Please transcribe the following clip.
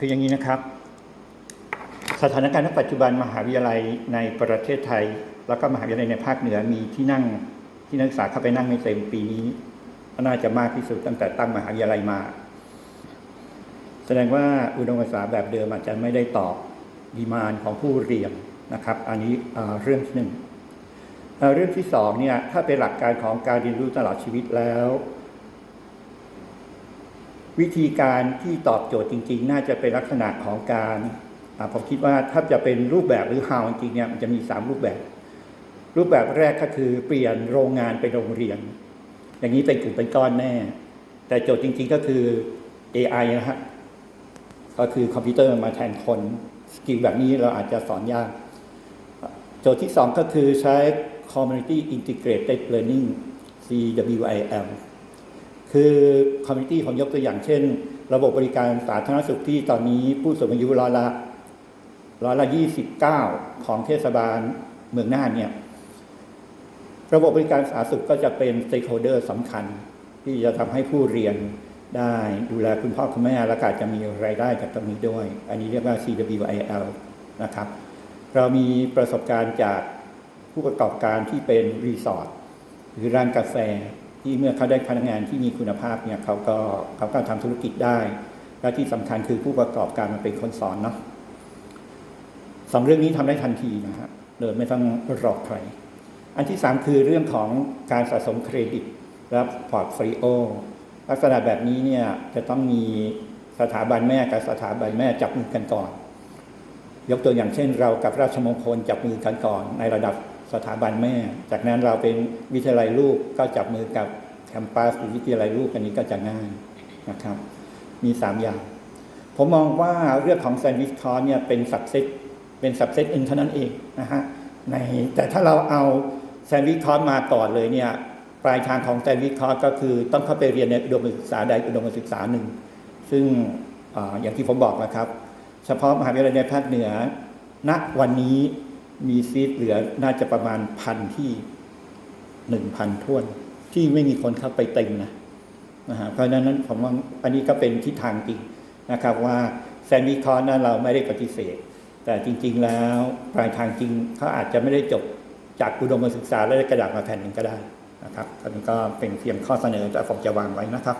คืออย่างนี้นะครับ สถานการณ์ณปัจจุบันมหาวิทยาลัยในประเทศไทย แล้วก็มหาวิทยาลัยในภาคเหนือมีที่นั่งที่นักศึกษาเข้าไปนั่งไม่เต็มปีนี้น่าจะมากที่สุดตั้งแต่ตั้งมหาวิทยาลัยมา แสดงว่าอุดมศึกษาแบบเดิมอาจจะไม่ได้ตอบดีมานของผู้เรียนนะครับ อันนี้เรื่องที่หนึ่งเรื่องที่สองเนี่ยถ้าเป็นหลักการของการเรียนรู้ตลอดชีวิตแล้ว วิธีการที่ตอบโจทย์จริง ๆ น่าจะเป็นลักษณะของการผมคิดว่าถ้าจะเป็นรูปแบบหรือ how จริงๆเนี่ยมันจะมี 3 รูปแบบ รูปแบบแรกก็คือเปลี่ยนโรงงานเป็นโรงเรียน อย่างนี้เป็นกลุ่มเป็นก้อนแน่ แต่โจทย์จริง ๆก็คือ AI นะฮะก็คือคอมพิวเตอร์มาแทนคนสกิลแบบนี้เราอาจจะสอนยาก โจทย์ที่ 2 ก็คือใช้ Community Integrated Learning CWIL คือคอมมิตี้ผมยกตัวอย่างเช่น ระบบบริการสาธารณสุขที่ตอนนี้ผู้สูงอายุร้อยละร้อยละยี่สิบเก้าของเทศบาลเมืองน่านเนี่ย ระบบบริการสาธารณสุขก็จะเป็น stakeholder สำคัญ ที่จะทำให้ผู้เรียนได้ดูแลคุณพ่อคุณแม่และก็อาจจะมีรายได้จากตรงนี้ด้วย อันนี้เรียกว่า CWIL นะครับ เรามีประสบการณ์จากผู้ประกอบการที่เป็นรีสอร์ทหรือร้านกาแฟ ที่เมื่อเขาได้พนักงานที่มีคุณภาพเนี่ยเขาก็เขาก็ทำธุรกิจได้ และที่สำคัญคือผู้ประกอบการมันเป็นคนสอนเนาะสองเรื่องนี้ทำได้ทันทีนะฮะโดยไม่ต้องรอใคร อันที่สามคือเรื่องของการสะสมเครดิตและพอร์ตฟลิโอลักษณะแบบนี้เนี่ยจะต้องมีสถาบันแม่กับสถาบันแม่จับมือกันก่อน ยกตัวอย่างเช่น เรากับราชมงคลจับมือกันก่อนในระดับ สถาบันแม่ จากนั้นเราเป็นวิทยาลัยลูกก็จับมือกับแคมปัสหรือวิทยาลัยลูกอันนี้ก็จะง่ายนะครับ มีสามอย่าง ผมมองว่าเรื่องของแซนด์วิชคอร์เนี่ยเป็นสับเซตเป็นสับเซตอื่นเท่านั้นเองนะฮะในแต่ถ้าเราเอาแซนด์วิชคอร์มาก่อนเลยเนี่ยปลายทางของแซนด์วิชคอร์ก็คือต้องเข้าไปเรียนในอุดมศึกษาใดอุดมศึกษาหนึ่ง ซึ่งออย่างที่ผมบอกนะครับ เฉพาะมหาวิทยาลัยในภาคเหนือณวันนี้ มีซีทเหลือน่าจะประมาณพันที่หนึ่งพันท่วน ที่ไม่มีคนเข้าไปเต็มนะนะฮะเพราะฉะนั้นผมว่าอันนี้ก็เป็นทิศทางจริงนะครับ ว่าแซนด์วิชคอร์นั้นเราไม่ได้ปฏิเสธ แต่จริง ๆ แล้วปลายทางจริงเขาอาจจะไม่ได้จบจากอุดมศึกษาแล้วได้กระดาษมาแผ่นหนึ่งก็ได้นะครับอันนี้ก็เป็นเพียงข้อเสนอแต่ผมจะวางไว้นะครับ